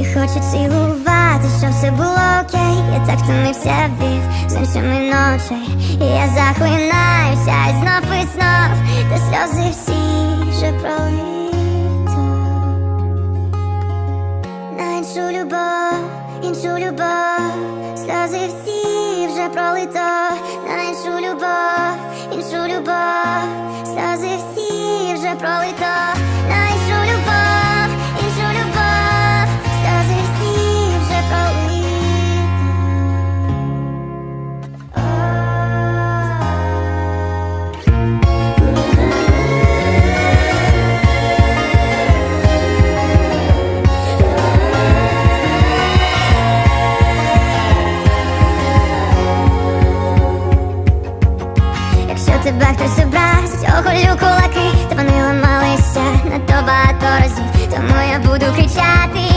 І хочу цілувати, щоб все було окей. Я так втомився від з іншими ночей І я захлинаюся і знов і знов. Та сльози всі вже пролито. На іншу любов, іншу любов. Сльози всі вже пролито. На іншу любов, іншу любов. Сльози всі вже пролито тебе хтось образить, охолю кулаки, та вони ламалися. На то багато разів Тому я буду кричати